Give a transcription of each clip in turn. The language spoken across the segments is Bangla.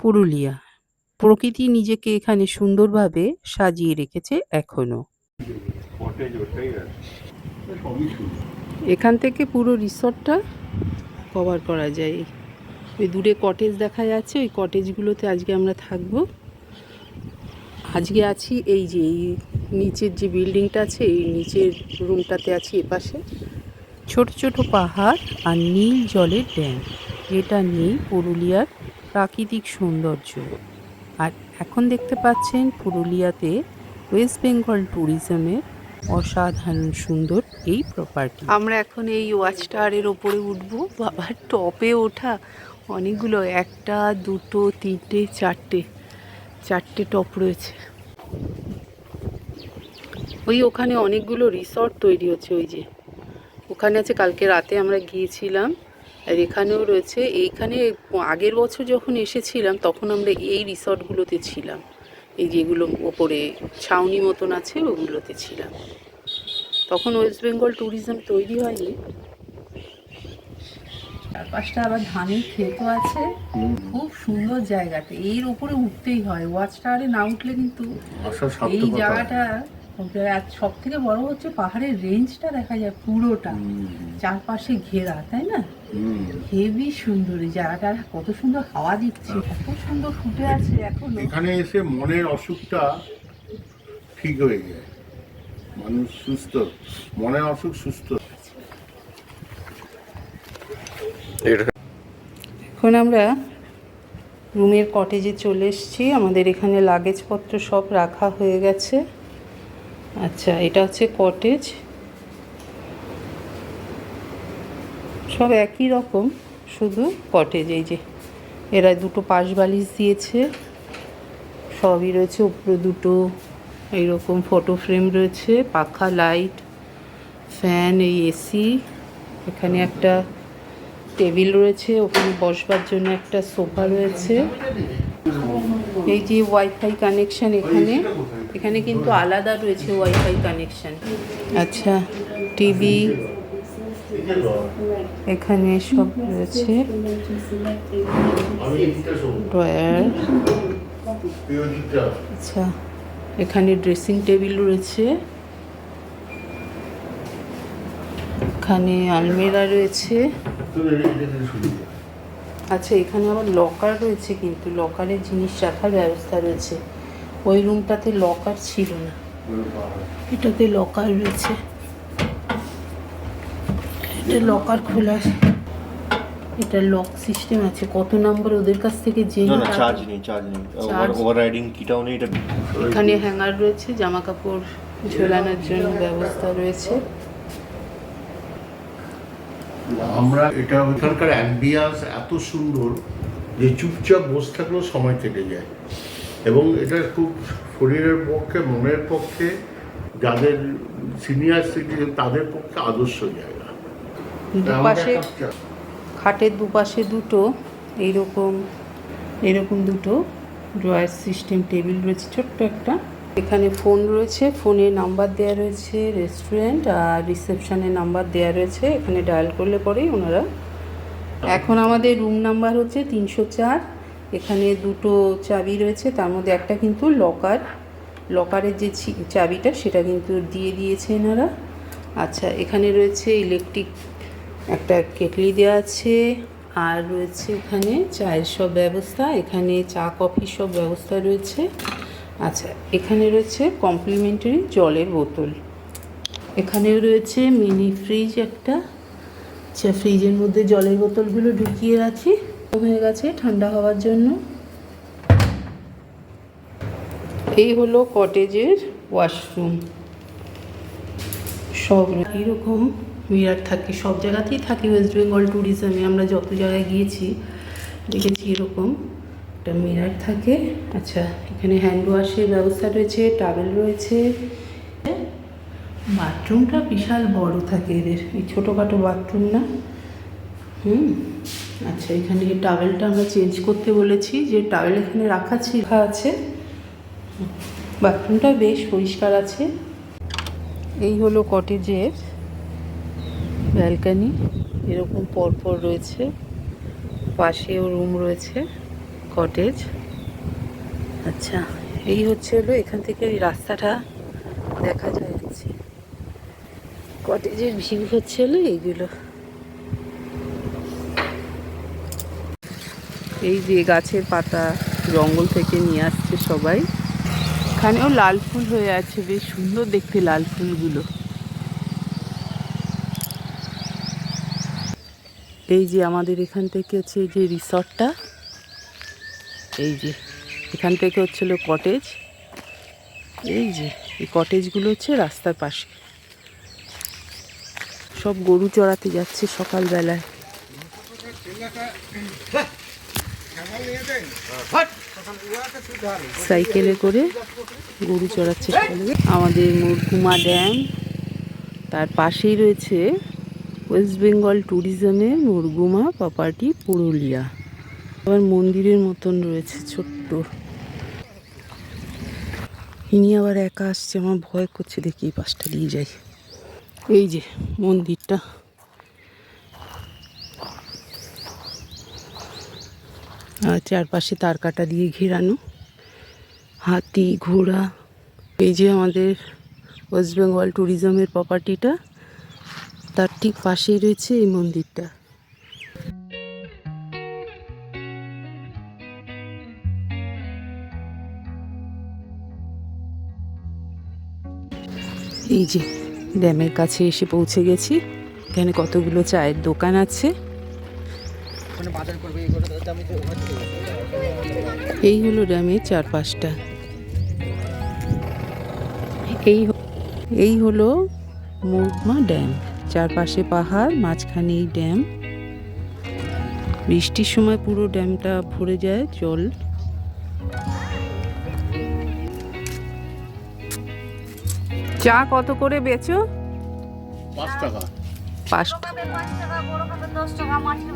পুরুলিয়া। প্রকৃতি নিজেকে এখানে সুন্দরভাবে সাজিয়ে রেখেছে এখনও। কটেজ ওটাই আছে সবই সুন্দর এখান থেকে পুরো রিসর্টটা কভার করা যায়। ওই দূরে কটেজ দেখা যাচ্ছে, ওই কটেজগুলোতে আজকে আমরা থাকব। আজকে আছি এই যে, এই নিচের যে বিল্ডিংটা আছে, এই নিচের রুমটাতে আছি এপাশে। ছোট ছোট পাহাড় আর নীল জলের ড্যাম যেটা নিয়ে পুরুলিয়ার প্রাকৃতিক সৌন্দর্য। আর এখন দেখতে পাচ্ছেন পুরুলিয়াতে ওয়েস্ট বেঙ্গল ট্যুরিজমের অসাধারণ সুন্দর এই প্রপার্টি আমরা এখন এই ওয়াচ টাওয়ারের ওপরে উঠবো। বাবা টপে ওঠা অনেকগুলো, একটা, দুটো, তিনটে, চারটে চারটে টপ রয়েছে। ওই ওখানে অনেকগুলো রিসর্ট তৈরি হচ্ছে ওই যে। ওখানে আছে, কালকে রাতে আমরা গিয়েছিলাম। আর এখানেও রয়েছে এইখানে আগের বছর যখন এসেছিলাম তখন আমরা এই রিসর্টগুলোতে ছিলাম। এই যেগুলো ওপরে ছাউনি মতন আছে ওগুলোতে ছিলাম। তখন ওয়েস্ট বেঙ্গল ট্যুরিজম তৈরি হয়নি। চারপাশটা আবার ধানের ক্ষেতও আছে। খুব সুন্দর জায়গাটা এর উপরে উঠতেই হয়। ওয়াচ টাওয়ারে না উঠলে কিন্তু এই জায়গাটা সব থেকে বড় হচ্ছে পাহাড়ের রেঞ্জটা দেখা যায় পুরোটা। চারপাশে ঘেরা তাই না। হেভি সুন্দর এই জায়গাটা কত সুন্দর হাওয়া দিচ্ছে কত সুন্দর ফুটে আছে এখনও। এখানে এসে মনের অসুখটা ঠিক হয়ে যায়। মানুষ সুস্থ মনের অসুখ সুস্থ। এখন আমরা রুমের কটেজে চলে এসেছি। আমাদের এখানে লাগেজপত্র সব রাখা হয়ে গেছে। আচ্ছা এটা হচ্ছে কটেজ। সব একই রকম শুধু কটেজ এই যে এরা দুটো পাশ বালিশ দিয়েছে সবই রয়েছে উপরে দুটো এইরকম ফটো ফ্রেম রয়েছে পাখা লাইট ফ্যান এই এসি এখানে একটা টেবিল রয়েছে ওখানে বসবার জন্য একটা সোফা রয়েছে। এই যে ওয়াইফাই কানেকশান এখানে এখানে কিন্তু আলাদা রয়েছে ওয়াইফাই কানেকশন আচ্ছা। টিভি এখানে সব রয়েছে। আচ্ছা এখানে ড্রেসিং টেবিল রয়েছে। এখানে আলমিরা রয়েছে। আচ্ছা এখানে আবার লকার রয়েছে কিন্তু লকারে জিনিস রাখার ব্যবস্থা রয়েছে। ওই রুমটাতে লকার ছিল না। এটাতে লকার রয়েছে। এটা লকার খোলা এটা লক সিস্টেম আছে। কত নাম্বার ওদের কাছ থেকে না না চার্জ নেই চার্জ নেই। Charge? ওভার রাইডিং কিটাও নেই এটা এখানে হ্যাঙ্গার রয়েছে জামা কাপড় ঝোলানোর জন্য ব্যবস্থা রয়েছে। আমরা এটা ওখানকার অ্যাম্বিয়ান্স এত সুন্দর যে চুপচাপ বসে থাকলেও সময় কেটে যায়। এবং এটা খুব শরীরের পক্ষে মনের পক্ষে যাদের সিনিয়র সিটিজেন তাদের পক্ষে আদর্শ জায়গা। দুপাশে খাটের দুপাশে দুটো এইরকম এরকম দুটো ড্রয়ার সিস্টেম টেবিল রয়েছে ছোট্ট একটা। এখানে ফোন রয়েছে ফোনে নাম্বার দেওয়া রয়েছে রেস্টুরেন্ট আর রিসেপশনের নাম্বার দেওয়া রয়েছে এখানে ডায়াল করলে পরেই ওনারা এখন আমাদের রুম নাম্বার হচ্ছে তিনশো চার এখানে দুটো চাবি রয়েছে তার মধ্যে একটা কিন্তু লকার লকারের যে চাবিটা সেটা কিন্তু দিয়ে দিয়েছে এনারা। আচ্ছা এখানে রয়েছে ইলেকট্রিক একটা কেটলি দেওয়া আছে, আর রয়েছে এখানে চায়ের সব ব্যবস্থা, এখানে চা, কফি সব ব্যবস্থা রয়েছে। আচ্ছা এখানে রয়েছে কমপ্লিমেন্টারি জলের বোতল। এখানেও রয়েছে মিনি ফ্রিজ একটা। আচ্ছা ফ্রিজের মধ্যে জলের বোতলগুলো ঢুকিয়ে রাখি। হয়ে গেছে, ঠান্ডা হওয়ার জন্য। এই হলো কটেজের ওয়াশরুম সব এরকম মিরার থাকে, সব জায়গাতেই থাকে ওয়েস্ট বেঙ্গল ট্যুরিজমে আমরা যত জায়গায় গিয়েছি, দেখেছি এরকম। একটা মিরার থাকে আচ্ছা এখানে হ্যান্ড ওয়াশের ব্যবস্থা রয়েছে টাওয়েল রয়েছে। বাথরুমটা বিশাল বড় থাকে এদের, এই ছোটোখাটো বাথরুম না। হুম আচ্ছা এখানে টাওয়েলটা আমরা চেঞ্জ করতে বলেছি, যে টাওয়েল এখানে রাখা ছিল রাখা আছে। বাথরুমটা বেশ পরিষ্কার আছে। এই হলো কটেজের ব্যালকানি, এরকম পরপর রয়েছে। পাশেও রুম রয়েছে, কটেজ। আচ্ছা এই হচ্ছে হলো এখান থেকে এই রাস্তাটা দেখা যায় যাচ্ছে। কটেজের ভিউ হচ্ছে হলো এইগুলো। এই যে গাছের পাতা জঙ্গল থেকে নিয়ে আসছে সবাই। এখানেও লাল ফুল হয়ে আছে, বেশ সুন্দর দেখতে লাল ফুলগুলো। এই যে আমাদের এখান থেকে হচ্ছে যে রিসর্টটা, এই যে এখান থেকে হচ্ছিল কটেজ এই যে এই কটেজগুলো হচ্ছে রাস্তার পাশে। সব গরু চড়াতে যাচ্ছে সকালবেলায়। সাইকেলে করে গরু চড়াচ্ছে আমাদের মুরগুমা ড্যাম, তার পাশেই রয়েছে ওয়েস্ট বেঙ্গল ট্যুরিজমে মুরগুমা প্রপার্টি পুরুলিয়া। আবার মন্দিরের মতন রয়েছে ছোট্ট। ইনি আবার একা আসছে, আমার ভয় করছে দেখি এই পাশটা দিয়ে যাই। এই যে মন্দিরটা। আর চারপাশে তার কাটা দিয়ে ঘেরানো। হাতি, ঘোড়া। এই যে আমাদের ওয়েস্ট বেঙ্গল ট্যুরিজমের প্রপার্টিটা তার ঠিক পাশেই রয়েছে এই মন্দিরটা। এই যে, ড্যামের কাছে এসে পৌঁছে গেছি। এখানে কতগুলো চায়ের দোকান আছে। এই হলো ড্যামের চারপাশটা। এই এই হলো মুরমা ড্যাম। চারপাশে পাহাড় মাঝখানে এই ড্যাম। বৃষ্টির সময় পুরো ড্যামটা ভরে যায় জল। চা কত করে বেচো? পাঁচ টাকা। পাঁচ মাটির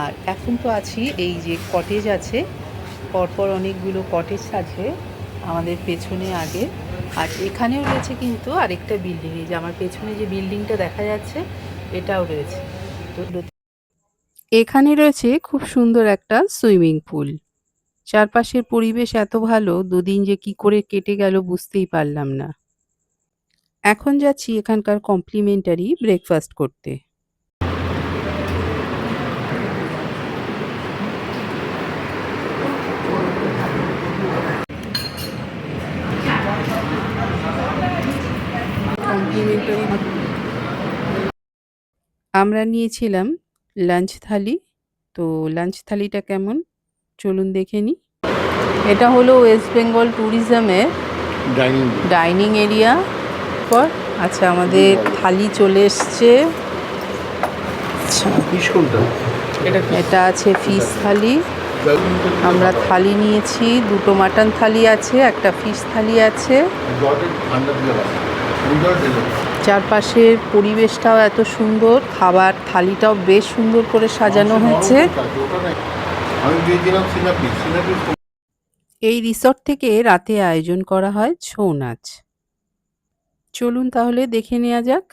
আর এখন তো আছি এই যে কটেজ আছে। পরপর অনেকগুলো কটেজ আছে আমাদের পেছনে আগে। আর এখানেও রয়েছে কিন্তু আরেকটা বিল্ডিং এই যে আমার পেছনে যে বিল্ডিংটা দেখা যাচ্ছে, এটাও রয়েছে। এখানে রয়েছে খুব সুন্দর একটা সুইমিং পুল চারপাশের পরিবেশ এত ভালো, দুদিন যে কি করে কেটে গেল বুঝতেই পারলাম না। এখন যাচ্ছি এখানকার কমপ্লিমেন্টারি ব্রেকফাস্ট করতে কমপ্লিমেন্টারি আমরা নিয়েছিলাম লাঞ্চ থালি। তো লাঞ্চ থালিটা কেমন? চলুন দেখে নিই এটা হলো ওয়েস্ট বেঙ্গল ট্যুরিজমের ডাইনিং ডাইনিং এরিয়া পর আচ্ছা আমাদের থালি চলে এসছে। আচ্ছা এটা আছে ফিশ থালি। আমরা থালি নিয়েছি দুটো মাটন থালি আছে একটা ফিশ থালি আছে। চারপাশের পরিবেশটাও এত সুন্দর খাবার থালিটাও বেশ সুন্দর করে সাজানো হয়েছে। এই রিসর্ট থেকে রাতে আয়োজন করা হয় ছৌ নাচ। চলুন তাহলে দেখে নেওয়া যাক।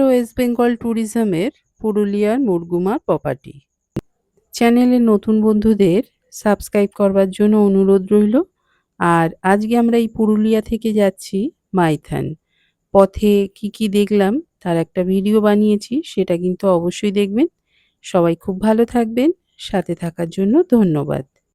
হলো ওয়েস্ট বেঙ্গল ট্যুরিজমের পুরুলিয়ার মুরগুমা প্রপার্টি চ্যানেলের নতুন বন্ধুদের সাবস্ক্রাইব করবার জন্য অনুরোধ রইল। আর আজকে আমরা এই পুরুলিয়া থেকে যাচ্ছি মাইথান। পথে কি কি দেখলাম তার একটা ভিডিও বানিয়েছি, সেটা কিন্তু অবশ্যই দেখবেন। সবাই খুব ভালো থাকবেন। সাথে থাকার জন্য ধন্যবাদ।